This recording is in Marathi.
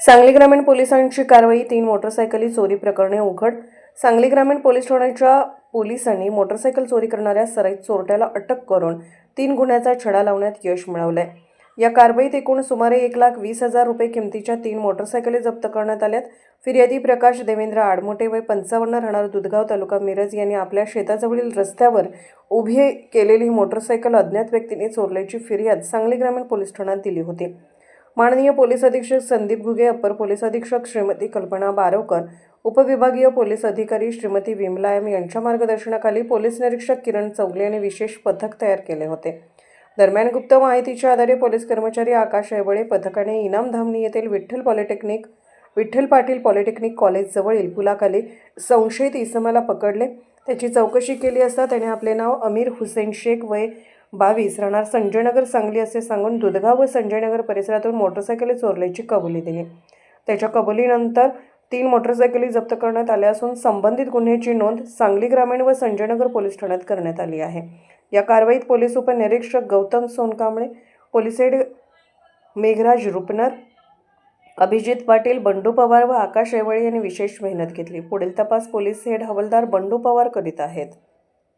सांगली ग्रामीण पोलिसांची कारवाई तीन मोटरसायकली चोरी प्रकरणे उघड. सांगली ग्रामीण पोलीस ठाण्याच्या पोलिसांनी मोटरसायकल चोरी करणाऱ्या सराईत चोरट्याला अटक करून तीन गुन्ह्याचा छडा लावण्यात यश मिळवलंय. या कारवाईत एकूण सुमारे एक लाख वीस हजार रुपये किमतीच्या तीन मोटरसायकली जप्त करण्यात आल्यात. फिर्यादी प्रकाश देवेंद्र आडमोटे वय पंचावन्न राहणार दुधगाव तालुका मिरज यांनी आपल्या शेताजवळील रस्त्यावर उभी केलेली ही मोटरसायकल अज्ञात व्यक्तीने चोरल्याची फिर्याद सांगली ग्रामीण पोलीस ठाण्यात दिली होती. माननीय पोलीस अधीक्षक संदीप घुगे अप्पर पोलीस अधीक्षक श्रीमती कल्पना बारवकर उपविभागीय पोलीस अधिकारी श्रीमती विमलायम यांच्या मार्गदर्शनाखाली पोलीस निरीक्षक किरण चौगले यांनी विशेष पथक तयार केले होते. दरम्यान गुप्त माहितीच्या आधारे पोलीस कर्मचारी आकाश ऐबळे पथकाने इनाम धामणी येथील विठ्ठल पॉलिटेक्निक विठ्ठल पाटील पॉलिटेक्निक कॉलेजजवळील पुलाखाली संशयित इसमाला पकडले. त्याची चौकशी केली असता त्याने आपले नाव अमीर हुसेन शेख वय बावीस राहणार संजयनगर सांगली असे सांगून दुधगाव व संजयनगर परिसरातून मोटरसायकल चोरल्याची कबुली दिली. त्याच्या कबुलीनंतर तीन मोटरसायकली जप्त करण्यात आल्या असून संबंधित गुन्ह्याची नोंद सांगली ग्रामीण व संजयनगर पोलीस ठाण्यात करण्यात आली आहे. या कारवाईत पोलीस उपनिरीक्षक गौतम सोनकांबळे पोलीस हेड मेघराज रुपनर अभिजित पाटील बंडू पवार व आकाश ऐवळे यांनी विशेष मेहनत घेतली. पुढील तपास पोलीस हेड हवालदार बंडू पवार करीत आहेत.